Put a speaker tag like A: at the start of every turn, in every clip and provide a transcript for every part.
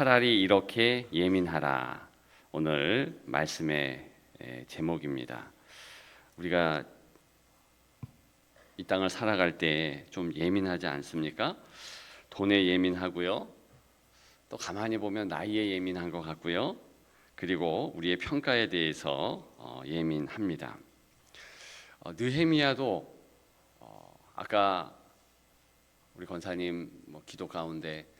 A: 차라리 이렇게 예민하라. 오늘 말씀의 에, 제목입니다. 우리가 이 땅을 살아갈 때 좀 예민하지 않습니까? 돈에 예민하고요. 또 가만히 보면 나이에 예민한 것 같고요. 그리고 우리의 평가에 대해서 어, 예민합니다. 어, 느헤미야도 어, 아까 우리 권사님 뭐 기도 가운데 어,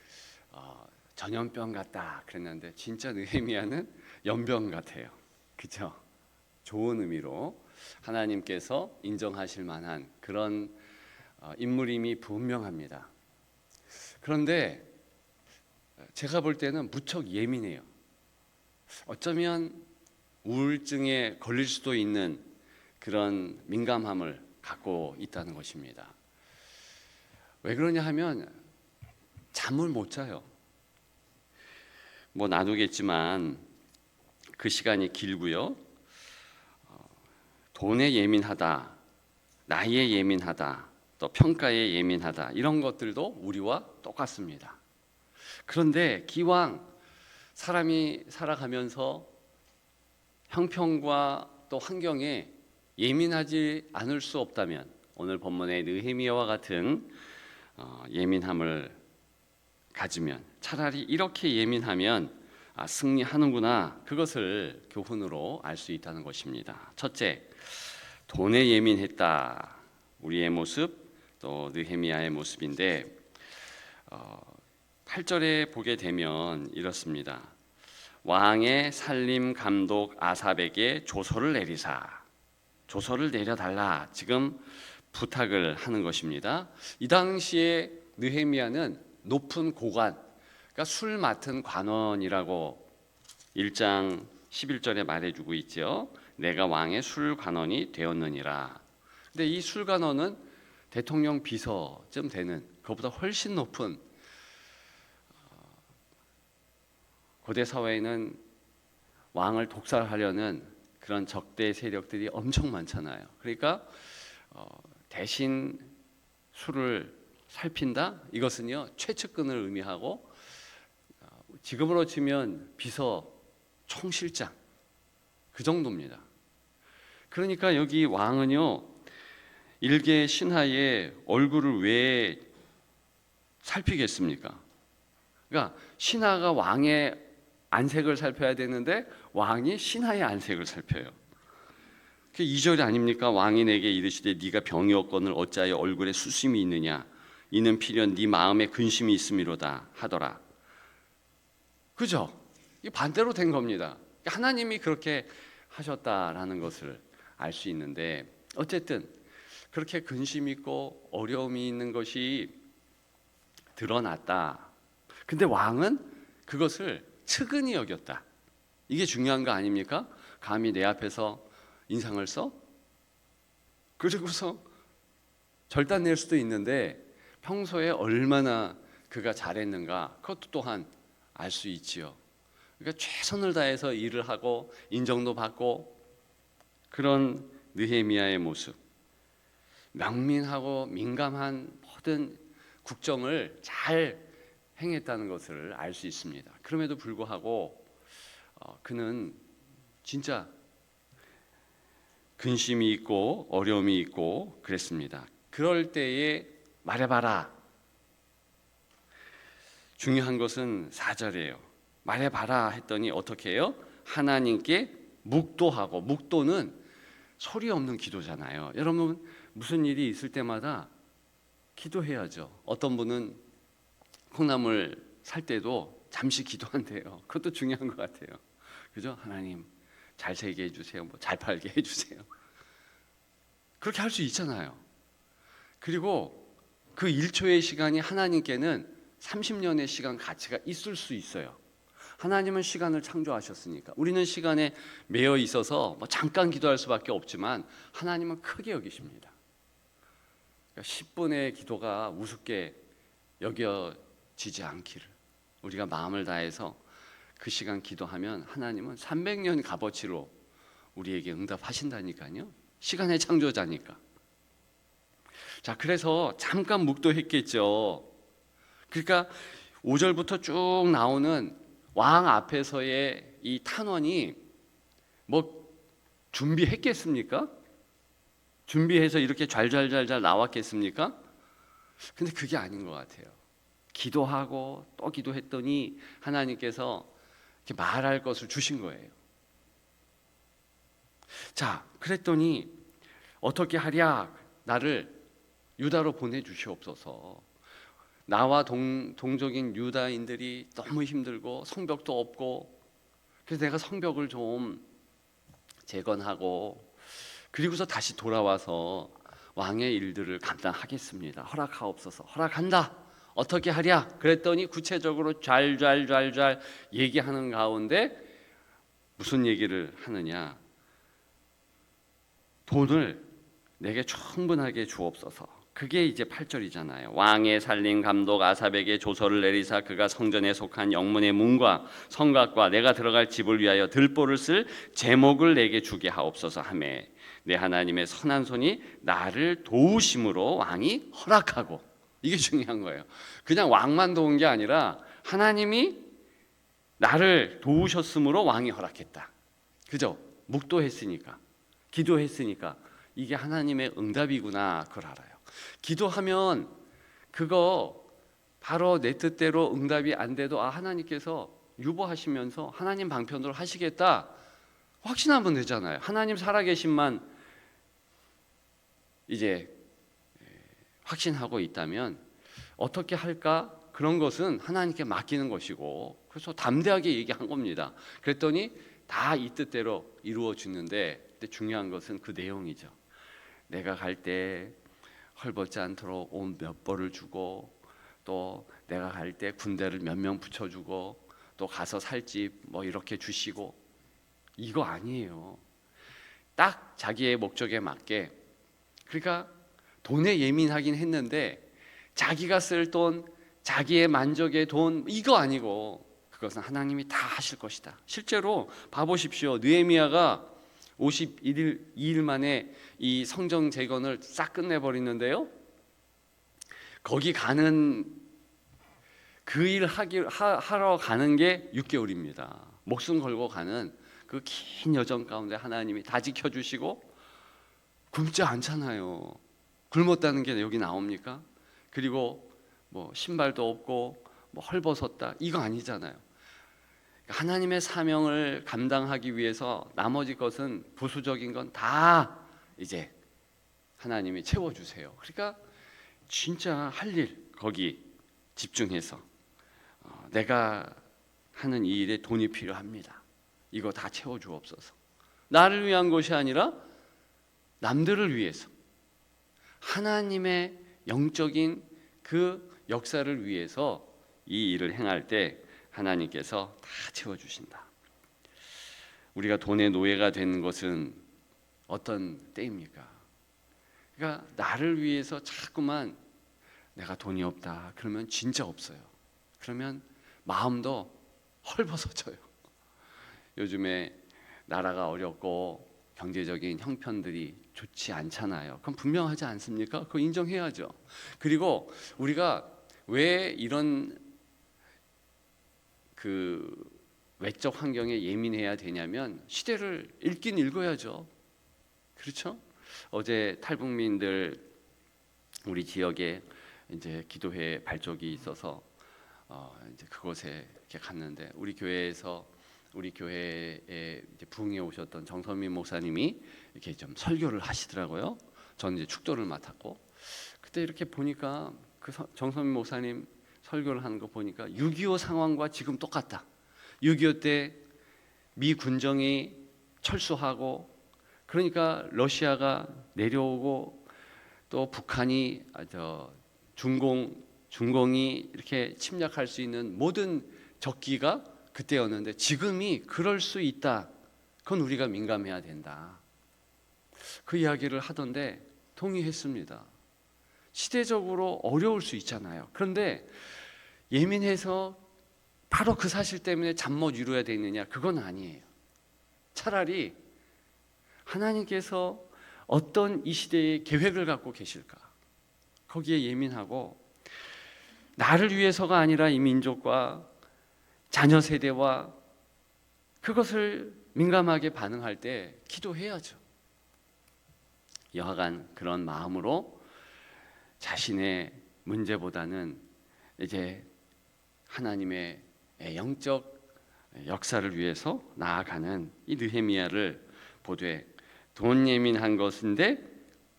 A: 전염병 같다 그랬는데 진짜 느헤미야는 연병 같아요. 그죠? 좋은 의미로 하나님께서 인정하실 만한 그런 어, 인물임이 분명합니다. 그런데 제가 볼 때는 무척 예민해요. 어쩌면 우울증에 걸릴 수도 있는 그런 민감함을 갖고 있다는 것입니다. 왜 그러냐 하면 잠을 못 자요. 뭐 나누겠지만 그 시간이 길고요. 어, 돈에 예민하다, 나이에 예민하다, 또 평가에 예민하다 이런 것들도 우리와 똑같습니다. 그런데 기왕 사람이 살아가면서 형평과 또 환경에 예민하지 않을 수 없다면 오늘 본문의 느헤미야와 같은 어, 예민함을 가지면 차라리 이렇게 예민하면 아, 승리하는구나 그것을 교훈으로 알 수 있다는 것입니다. 첫째, 돈에 예민했다. 우리의 모습 또 느헤미야의 모습인데 어, 8절에 보게 되면 이렇습니다. 왕의 살림 감독 아삽에게 조서를 내리사 조서를 내려달라 지금 부탁을 하는 것입니다. 이 당시에 느헤미야는 높은 고관, 그러니까 술 맡은 관원이라고 1장 11절에 말해주고 있죠. 내가 왕의 술 관원이 되었느니라. 근데 이 술 관원은 대통령 비서쯤 되는 그보다 훨씬 높은 고대 사회에는 왕을 독살하려는 그런 적대 세력들이 엄청 많잖아요. 그러니까 어, 대신 술을 살핀다 이것은요 최측근을 의미하고 어, 지금으로 치면 비서 총실장 그 정도입니다. 그러니까 여기 왕은요 일개 신하의 얼굴을 왜 살피겠습니까? 그러니까 신하가 왕의 안색을 살펴야 되는데 왕이 신하의 안색을 살펴요. 그 2절이 아닙니까? 왕이 내게 이르시되 네가 병이 없거늘 어찌하여 얼굴에 수심이 있느냐 이는 필연 네 마음에 근심이 있음이로다 하더라. 그죠? 이 반대로 된 겁니다. 하나님이 그렇게 하셨다라는 것을 알 수 있는데 어쨌든 그렇게 근심 있고 어려움이 있는 것이 드러났다. 근데 왕은 그것을 측은히 여겼다. 이게 중요한 거 아닙니까? 감히 내 앞에서 인상을 써? 그리고서 절단 낼 수도 있는데 평소에 얼마나 그가 잘했는가 그것도 또한 알 수 있지요. 그러니까 최선을 다해서 일을 하고 인정도 받고 그런 느헤미야의 모습 명민하고 민감한 모든 국정을 잘 행했다는 것을 알 수 있습니다. 그럼에도 불구하고 어, 그는 진짜 근심이 있고 어려움이 있고 그랬습니다. 그럴 때에 말해봐라. 중요한 것은 4절이에요. 말해봐라 했더니 어떻게 해요? 하나님께 묵도하고 묵도는 소리 없는 기도잖아요. 여러분 무슨 일이 있을 때마다 기도해야죠. 어떤 분은 콩나물 살 때도 잠시 기도한대요. 그것도 중요한 것 같아요. 그죠? 하나님 잘 살게 해주세요. 뭐 잘 팔게 해주세요. 그렇게 할 수 있잖아요. 그리고 그 1초의 시간이 하나님께는 30년의 시간 가치가 있을 수 있어요. 하나님은 시간을 창조하셨으니까 우리는 시간에 매여 있어서 뭐 잠깐 기도할 수밖에 없지만 하나님은 크게 여기십니다. 그러니까 10분의 기도가 우습게 여겨지지 않기를 우리가 마음을 다해서 그 시간 기도하면 하나님은 300년 값어치로 우리에게 응답하신다니까요. 시간의 창조자니까. 자, 그래서 잠깐 묵도했겠죠. 그러니까 5절부터 쭉 나오는 왕 앞에서의 이 탄원이 뭐 준비했겠습니까? 준비해서 이렇게 잘잘잘잘 나왔겠습니까? 근데 그게 아닌 것 같아요. 기도하고 또 기도했더니 하나님께서 이렇게 말할 것을 주신 거예요. 자, 그랬더니 어떻게 하랴 나를 유다로 보내 주시옵소서. 나와 동, 동족인 유다인들이 너무 힘들고 성벽도 없고 그래서 내가 성벽을 좀 재건하고 그리고서 다시 돌아와서 왕의 일들을 감당하겠습니다. 허락하옵소서. 허락한다. 어떻게 하랴? 그랬더니 구체적으로 잘잘잘잘 얘기하는 가운데 무슨 얘기를 하느냐? 돈을 내게 충분하게 주옵소서. 그게 이제 8절이잖아요. 왕의 살린 감독 아삽에게 조서를 내리사 그가 성전에 속한 영문의 문과 성곽과 내가 들어갈 집을 위하여 들보를 쓸 제목을 내게 주게 하옵소서 하매 내 하나님의 선한 손이 나를 도우심으로 왕이 허락하고 이게 중요한 거예요. 그냥 왕만 도운 게 아니라 하나님이 나를 도우셨으므로 왕이 허락했다. 그죠? 묵도했으니까 기도했으니까 이게 하나님의 응답이구나 그걸 알아요. 기도하면 그거 바로 내 뜻대로 응답이 안 돼도 아 하나님께서 유보하시면서 하나님 방편으로 하시겠다 확신하면 되잖아요. 하나님 살아계신만 이제 확신하고 있다면 어떻게 할까 그런 것은 하나님께 맡기는 것이고 그래서 담대하게 얘기한 겁니다. 그랬더니 다 이 뜻대로 이루어 주는데 근데 중요한 것은 그 내용이죠. 내가 갈 때 헐벗지 않도록 온몇 벌을 주고 또 내가 갈 때 군대를 몇 명 붙여주고 또 가서 살 집 뭐 이렇게 주시고 이거 아니에요. 딱 자기의 목적에 맞게 그러니까 돈에 예민하긴 했는데 자기가 쓸 돈, 자기의 만족의 돈 이거 아니고 그것은 하나님이 다 하실 것이다. 실제로 봐 보십시오. 느헤미야가 51일 2일 만에 이 성정 재건을 싹 끝내버리는데요. 거기 가는 그 일 하러 가는 게 6개월입니다. 목숨 걸고 가는 그 긴 여정 가운데 하나님이 다 지켜주시고 굶지 않잖아요. 굶었다는 게 여기 나옵니까? 그리고 뭐 신발도 없고 뭐 헐벗었다 이거 아니잖아요. 하나님의 사명을 감당하기 위해서 나머지 것은 부수적인 건 다 이제 하나님이 채워 주세요. 그러니까 진짜 할 일 거기 집중해서 어, 내가 하는 이 일에 돈이 필요합니다. 이거 다 채워 주옵소서. 나를 위한 것이 아니라 남들을 위해서 하나님의 영적인 그 역사를 위해서 이 일을 행할 때 하나님께서 다 채워 주신다. 우리가 돈의 노예가 되는 것은 어떤 때입니까? 그러니까 나를 위해서 자꾸만 내가 돈이 없다. 그러면 진짜 없어요. 그러면 마음도 헐벗어져요. 요즘에 나라가 어렵고 경제적인 형편들이 좋지 않잖아요. 그럼 분명하지 않습니까? 그거 인정해야죠. 그리고 우리가 왜 이런 그 외적 환경에 예민해야 되냐면 시대를 읽긴 읽어야죠. 그렇죠? 어제 탈북민들 우리 지역에 이제 기도회 발족이 있어서 어 이제 그곳에 이렇게 갔는데 우리 교회에서 우리 교회에 부흥에 오셨던 정선민 목사님이 이렇게 좀 설교를 하시더라고요. 저는 이제 축도를 맡았고 그때 이렇게 보니까 그 정선민 목사님 설교를 하는 거 보니까 6.25 상황과 지금 똑같다. 6.25 때 미 군정이 철수하고 그러니까 러시아가 내려오고 또 북한이 아, 저 중공 중공이 이렇게 침략할 수 있는 모든 적기가 그때였는데 지금이 그럴 수 있다. 그건 우리가 민감해야 된다. 그 이야기를 하던데 동의했습니다. 시대적으로 어려울 수 있잖아요. 그런데 예민해서 바로 그 사실 때문에 잠 못 이루어야 되느냐? 그건 아니에요. 차라리 하나님께서 어떤 이 시대의 계획을 갖고 계실까? 거기에 예민하고 나를 위해서가 아니라 이 민족과 자녀 세대와 그것을 민감하게 반응할 때 기도해야죠. 여하간 그런 마음으로 자신의 문제보다는 이제 하나님의 영적 역사를 위해서 나아가는 이 느헤미야를 보되 돈 예민한 것인데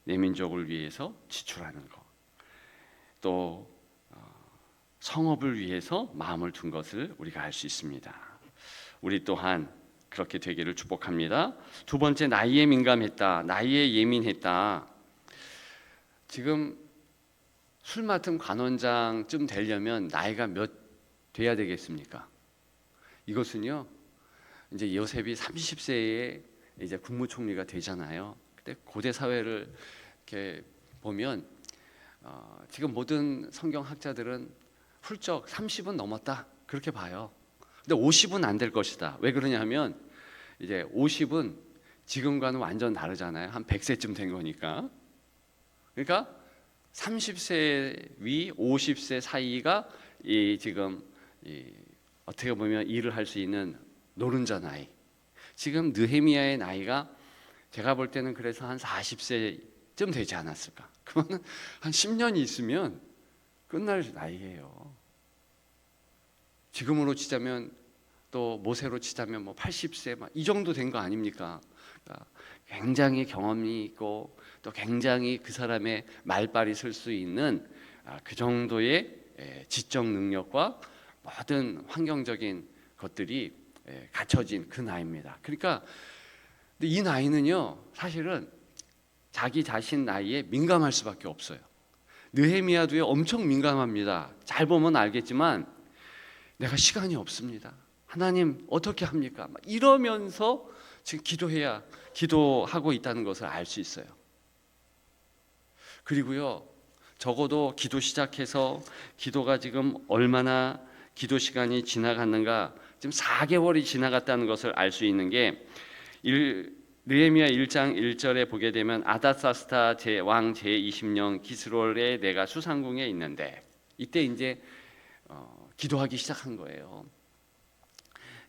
A: 내 민족을 위해서 지출하는 것, 또 어, 성업을 위해서 마음을 둔 것을 우리가 알 수 있습니다. 우리 또한 그렇게 되기를 축복합니다. 두 번째 나이에 민감했다. 나이에 예민했다. 지금 술 맡은 관원장쯤 되려면 나이가 몇 돼야 되겠습니까? 이것은요. 이제 요셉이 30세에 이제 국무총리가 되잖아요. 그때 고대 사회를 이렇게 보면 어, 지금 모든 성경 학자들은 훌쩍 30은 넘었다 그렇게 봐요. 근데 50은 안 될 것이다. 왜 그러냐면 이제 50은 지금과는 완전 다르잖아요. 한 100세쯤 된 거니까. 그러니까 30세 위 50세 사이가 이 지금 이 어떻게 보면 일을 할 수 있는 노른자 나이. 지금 느헤미야의 나이가 제가 볼 때는 그래서 한 40세쯤 되지 않았을까. 그러면 한 10년이 있으면 끝날 나이예요. 지금으로 치자면 또 모세로 치자면 뭐 80세 막 이 정도 된 거 아닙니까? 그러니까 굉장히 경험이 있고 또 굉장히 그 사람의 말빨이 쓸 수 있는 아, 그 정도의 에, 지적 능력과 모든 환경적인 것들이 에, 갖춰진 그 나이입니다. 그러니까 이 나이는요 사실은 자기 자신 나이에 민감할 수밖에 없어요. 느헤미야도에 엄청 민감합니다. 잘 보면 알겠지만 내가 시간이 없습니다. 하나님 어떻게 합니까? 막 이러면서 지금 기도해야 기도하고 있다는 것을 알 수 있어요. 그리고요 적어도 기도 시작해서 기도가 지금 얼마나 기도 시간이 지나갔는가 지금 4개월이 지나갔다는 것을 알 수 있는 게 일, 느헤미야 1장 1절에 보게 되면 아다사스타 제왕 제20년 기스롤에 내가 수상궁에 있는데 이때 이제 어, 기도하기 시작한 거예요.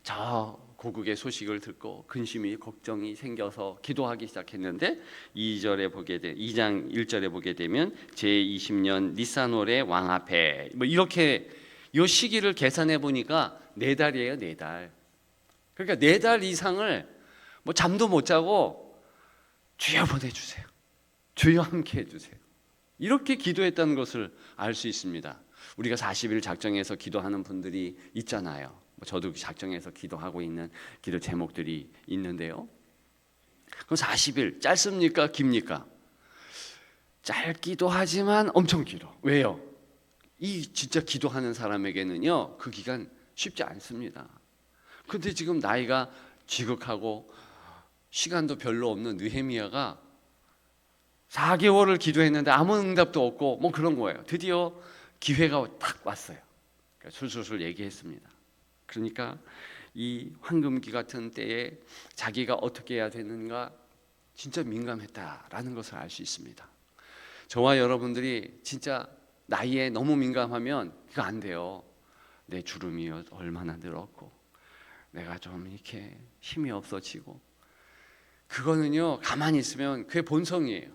A: 저 고국의 소식을 듣고 근심이 걱정이 생겨서 기도하기 시작했는데 2절에 보게 돼 2장 1절에 보게 되면 제20년 니산월의 왕 앞에 뭐 이렇게 요 시기를 계산해 보니까 네 달이에요, 네 달. 그러니까 네 달 이상을 뭐 잠도 못 자고 주여 보내 주세요. 주여 함께 해 주세요. 이렇게 기도했다는 것을 알 수 있습니다. 우리가 40일 작정해서 기도하는 분들이 있잖아요. 뭐 저도 작정해서 기도하고 있는 기도 제목들이 있는데요. 그럼 40일 짧습니까? 깁니까? 짧기도 하지만 엄청 길어. 왜요? 이 진짜 기도하는 사람에게는요. 그 기간 쉽지 않습니다. 근데 지금 나이가 지극하고 시간도 별로 없는 느헤미야가 4개월을 기도했는데 아무 응답도 없고 뭐 그런 거예요. 드디어 기회가 딱 왔어요. 그러니까 술술술 얘기했습니다. 그러니까 이 황금기 같은 때에 자기가 어떻게 해야 되는가 진짜 민감했다라는 것을 알 수 있습니다. 저와 여러분들이 진짜 나이에 너무 민감하면 이거 안 돼요. 내 주름이 얼마나 늘었고 내가 좀 이렇게 힘이 없어지고 그거는요 가만히 있으면 그게 본성이에요.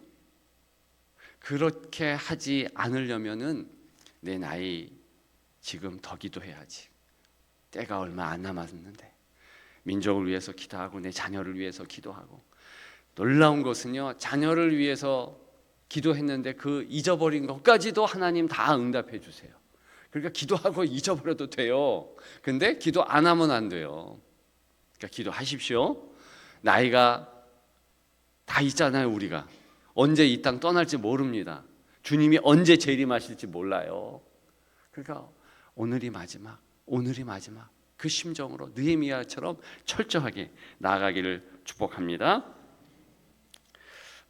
A: 그렇게 하지 않으려면은 내 나이 지금 더 기도해야지. 때가 얼마 안 남았는데 민족을 위해서 기도하고 내 자녀를 위해서 기도하고 놀라운 것은요 자녀를 위해서 기도했는데 그 잊어버린 것까지도 하나님 다 응답해 주세요. 그러니까 기도하고 잊어버려도 돼요. 근데 기도 안 하면 안 돼요. 그러니까 기도하십시오. 나이가 다 있잖아요, 우리가. 언제 이 땅 떠날지 모릅니다. 주님이 언제 재림하실지 몰라요. 그러니까 오늘이 마지막, 오늘이 마지막 그 심정으로 느헤미야처럼 철저하게 나아가기를 축복합니다.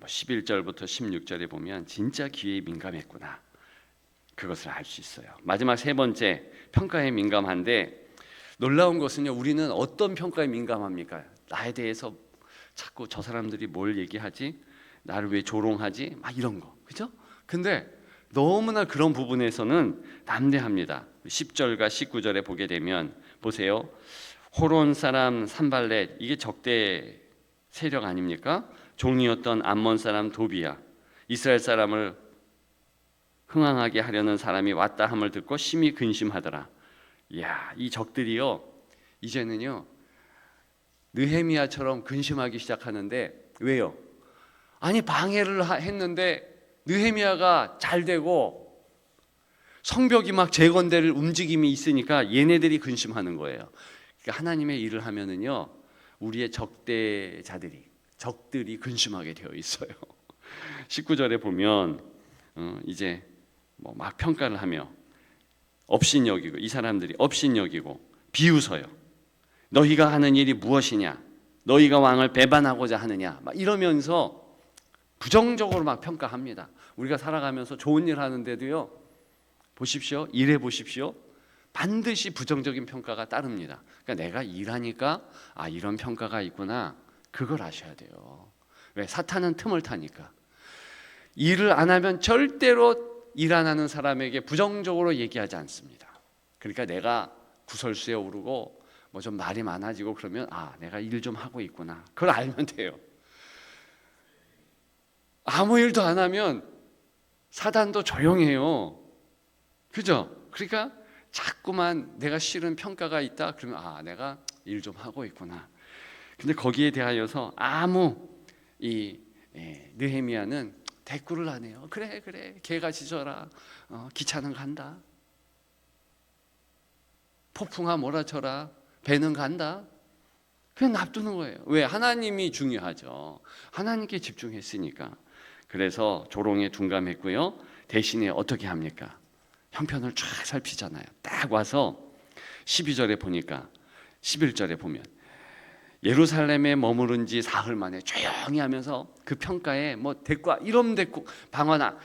A: 11절부터 뭐 16절에 보면 진짜 기회에 민감했구나. 그것을 알 수 있어요. 마지막 세 번째 평가에 민감한데 놀라운 것은요. 우리는 어떤 평가에 민감합니까? 나에 대해서 자꾸 저 사람들이 뭘 얘기하지? 나를 왜 조롱하지? 막 이런 거. 그죠? 근데 너무나 그런 부분에서는 담대합니다. 10절과 19절에 보게 되면 보세요. 호론 사람 산발렛 이게 적대 세력 아닙니까? 종이었던 암몬 사람 도비야 이스라엘 사람을 흥황하게 하려는 사람이 왔다 함을 듣고 심히 근심하더라. 이야, 이 적들이요. 이제는요. 느헤미야처럼 근심하기 시작하는데 왜요? 아니 방해를 하- 했는데 느헤미야가 잘 되고 성벽이 막 재건될 움직임이 있으니까 얘네들이 근심하는 거예요. 그러니까 하나님의 일을 하면은요. 우리의 적대자들이 적들이 근심하게 되어 있어요. 19절에 보면 어, 이제 뭐 막 평가를 하며 업신여기고 이 사람들이 업신여기고 비웃어요. 너희가 하는 일이 무엇이냐? 너희가 왕을 배반하고자 하느냐? 막 이러면서 부정적으로 막 평가합니다. 우리가 살아가면서 좋은 일 하는데도요. 보십시오. 일해 보십시오. 반드시 부정적인 평가가 따릅니다. 그러니까 내가 일하니까 아 이런 평가가 있구나. 그걸 아셔야 돼요. 왜 사탄은 틈을 타니까. 일을 안 하면 절대로 일 안 하는 사람에게 부정적으로 얘기하지 않습니다. 그러니까 내가 구설수에 오르고 뭐 좀 말이 많아지고 그러면 아 내가 일 좀 하고 있구나. 그걸 알면 돼요. 아무 일도 안 하면 사단도 조용해요. 그죠? 그러니까 자꾸만 내가 싫은 평가가 있다 그러면 아 내가 일 좀 하고 있구나. 근데 거기에 대하여서 아무 이 예, 느헤미야는 대꾸를 안 해요. 그래 그래 개가 짖어라. 어, 기차는 간다. 폭풍아 몰아쳐라. 배는 간다. 그냥 놔두는 거예요. 왜? 하나님이 중요하죠. 하나님께 집중했으니까. 그래서 조롱에 둔감했고요. 대신에 어떻게 합니까? 형편을 쫙 살피잖아요. 딱 와서 12절에 보니까 11절에 보면 예루살렘에 머무른 지 사흘 만에 조용히 하면서 그 평가에 뭐 대과 이런 대꾸 방언 안-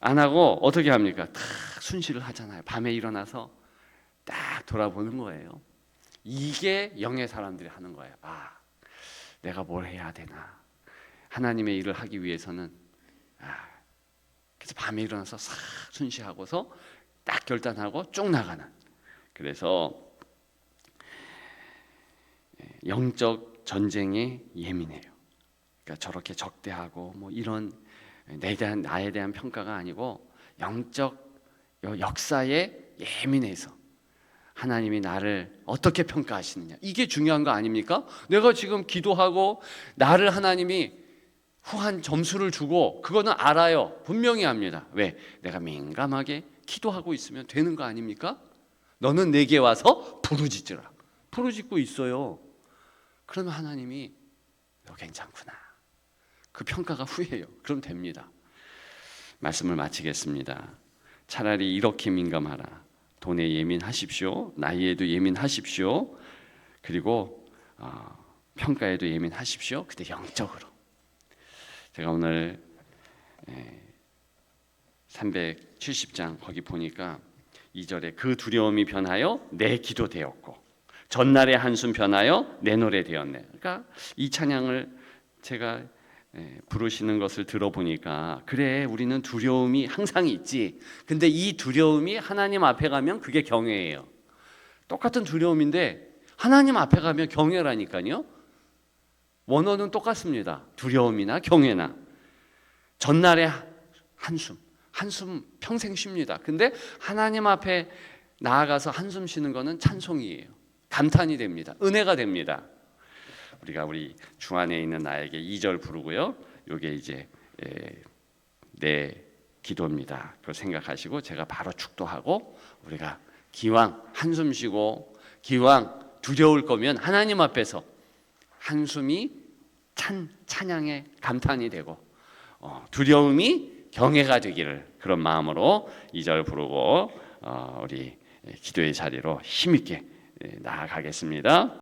A: 안 하고 어떻게 합니까? 다 순시를 하잖아요. 밤에 일어나서 딱 돌아보는 거예요. 이게 영의 사람들이 하는 거예요. 아, 내가 뭘 해야 되나? 하나님의 일을 하기 위해서는 아, 그래서 밤에 일어나서 싹 순시하고서 딱 결단하고 쭉 나가는. 그래서 예, 영적 전쟁에 예민해요. 그러니까 저렇게 적대하고 뭐 이런 내 대한 나에 대한 평가가 아니고 영적 여- 역사에 예민해서 하나님이 나를 어떻게 평가하시느냐 이게 중요한 거 아닙니까? 내가 지금 기도하고 나를 하나님이 후한 점수를 주고 그거는 알아요. 분명히 압니다. 왜? 내가 민감하게 기도하고 있으면 되는 거 아닙니까? 너는 내게 와서 부르짖으라. 부르짖고 있어요. 그러면 하나님이 너 괜찮구나. 그 평가가 후회요. 그럼 됩니다. 말씀을 마치겠습니다. 차라리 이렇게 민감하라. 돈에 예민하십시오. 나이에도 예민하십시오. 그리고 어, 평가에도 예민하십시오. 그때 영적으로. 제가 오늘 370장 거기 보니까 2절에 그 두려움이 변하여 내 기도 되었고 전날의 한숨 변하여 내 노래 되었네. 그러니까 이 찬양을 제가 예, 부르시는 것을 들어보니까 그래 우리는 두려움이 항상 있지. 근데 이 두려움이 하나님 앞에 가면 그게 경외예요. 똑같은 두려움인데 하나님 앞에 가면 경외라니까요. 원어는 똑같습니다. 두려움이나 경외나 전날의 한숨, 한숨 평생 쉽니다. 근데 하나님 앞에 나아가서 한숨 쉬는 거는 찬송이에요. 감탄이 됩니다. 은혜가 됩니다. 우리가 우리 주 안에 있는 나에게 2절 부르고요. 요게 이제 에, 내 기도입니다. 그걸 생각하시고 제가 바로 축도하고 우리가 기왕 한숨 쉬고 기왕 두려울 거면 하나님 앞에서 한숨이 찬 찬양의 감탄이 되고 어, 두려움이 경외가 되기를 그런 마음으로 2절 부르고 어, 우리 기도의 자리로 힘 있게 나아가겠습니다.